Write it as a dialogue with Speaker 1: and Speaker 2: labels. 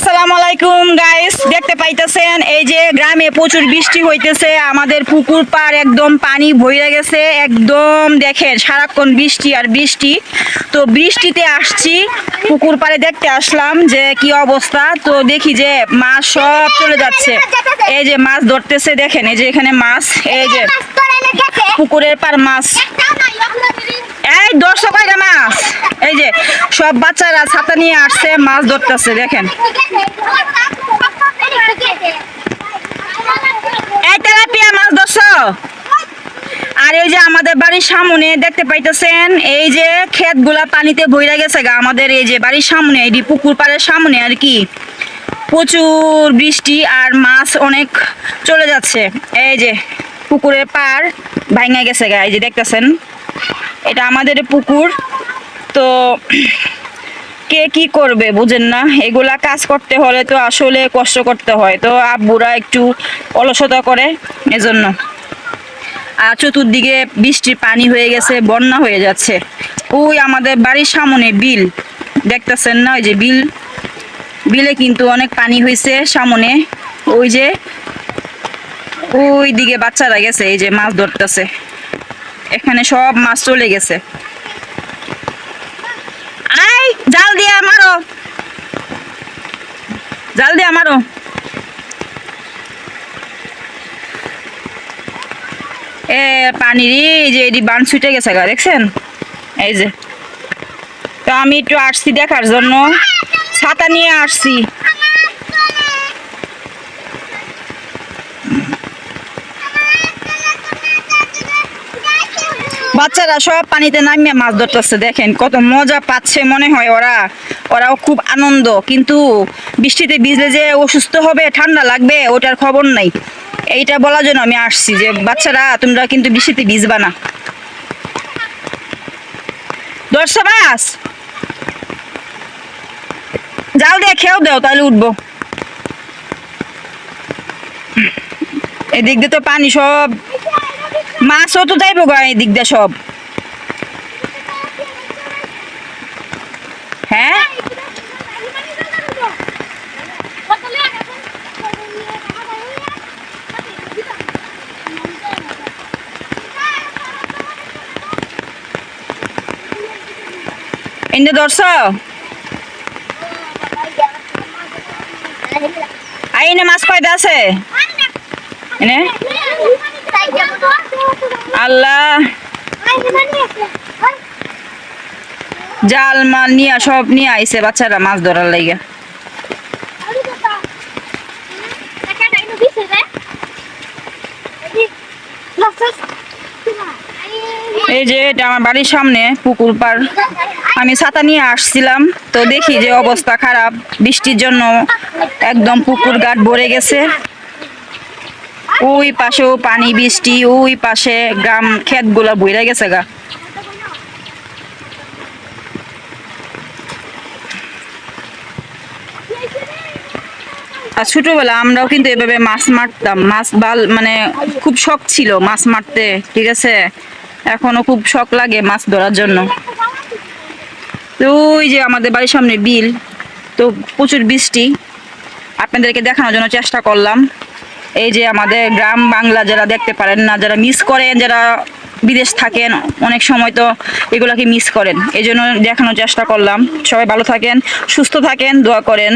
Speaker 1: আসসালামু আলাইকুম গাইস দেখতে পাইতেছেন এই যে গ্রামে প্রচুর বৃষ্টি হইতেছে আমাদের পুকুর পার একদম পানি ভইরা গেছে একদম দেখেন সারাক্ষণ বৃষ্টি আর বৃষ্টি। তো বৃষ্টিতে আসছি পুকুর পাড়ে দেখতে আসলাম যে কি অবস্থা। তো দেখি যে মাছ সব চলে যাচ্ছে। এই যে মাছ ধরতেছে দেখেন এই যে এখানে মাছ এই যে পুকুরের পার মাছ। এই দশশো কয়টা মাছ? এই যে, সব বাচ্চারা ছাতা নিয়ে আসছে, মাছ ধরতেছে, দেখেন। এই তেলাপিয়া মাছ আর এই যে আমাদের বাড়ির সামনে দেখতে পাইতেছেন, এই যে ক্ষেতগুলা পানিতে বইরা গেছে গা, আমাদের এই যে বাড়ির সামনে, এই পুকুর পাড়ের সামনে আর কি। প্রচুর বৃষ্টি আর মাছ অনেক চলে যাচ্ছে। এই যে পুকুরের পার ভাঙা গেছে গা, এই যে দেখতেছেন। এটা আমাদের পুকুর। তো কে কি করবে বুঝেন না? এগুলা কাজ করতে হলে তো আসলে কষ্ট করতে হয়। তো আব্বুরা একটু অলসতা করে এজন্য। আর চতুর্দিকে বৃষ্টির পানি হয়ে গেছে, বন্যা হয়ে যাচ্ছে। ওই আমাদের বাড়ির সামনে বিল। দেখতেছেন না ওই যে বিল? বিলে কিন্তু অনেক পানি হয়েছে সামনে। ওই যে ওই দিকে বাচ্চারা গেছে, এই যে মাছ ধরতেছে। এখানে সব মাছ চলে গেছে। আই জাল দিয়ে মারো। জাল দিয়ে মারো। এ পানির যে এটি বান ছুটে গেছে গা, দেখছেন? এই যে। তো আমি একটু আসছি দেখার জন্য। ছাতা নিয়ে আসছি। বাচ্চারা সব পানিতে নামিয়ে মাছ ধরতেছে, দেখেন, কত মজা পাচ্ছে মনে হয় ওরা। ওরাও খুব আনন্দ, কিন্তু বৃষ্টিতে ভিজলে যে অসুস্থ হবে, ঠান্ডা লাগবে, ওটার খবর নাই। এইটা বলার জন্য আমি আসছি যে, বাচ্চারা, তোমরা কিন্তু বৃষ্টিতে ভিজবা না। বাস জাল দিয়ে খেয়েও দেও, তাহলে উঠবো। এদিক দিয়ে তো পানি সব মাছও তো যাইবো গা এদিক দিয়ে সব। হ্যাঁ? এনে ধরছ? আই, এনে মাছ কয়টা আছে? এনে? আল্লাহ। জাল মাল নিয়ে, সব নিয়ে আইছে বাচ্চারা মাছ ধরার লাগে এই যে এটা আমার বাড়ির সামনে পুকুর পার আমি ছাতা নিয়ে আসছিলাম, তো দেখি যে অবস্থা খারাপ। বৃষ্টির জন্য একদম পুকুর ঘাট ভরে গেছে। ওই পাশেও পানি, বৃষ্টি, ওই পাশে গ্রাম ক্ষেতগুলো বইরা গেছে গা। আর ছোটবেলা আমরাও কিন্তু এভাবে মাছ মারতাম। মাছ বাল মানে খুব শখ ছিল মাছ মারতে, ঠিক আছে? এখনও খুব শখ লাগে মাছ ধরার জন্য। তো ওই যে আমাদের বাড়ির সামনে বিল, তো প্রচুর বৃষ্টি। আপনাদেরকে দেখানোর জন্য চেষ্টা করলাম। এই যে আমাদের গ্রাম বাংলা যারা দেখতে পারেন না, যারা মিস করেন, যারা বিদেশ থাকেন, অনেক সময় তো এগুলাকে মিস করেন। এই জন্য দেখানোর চেষ্টা করলাম। সবাই ভালো থাকেন, সুস্থ থাকেন, দোয়া করেন।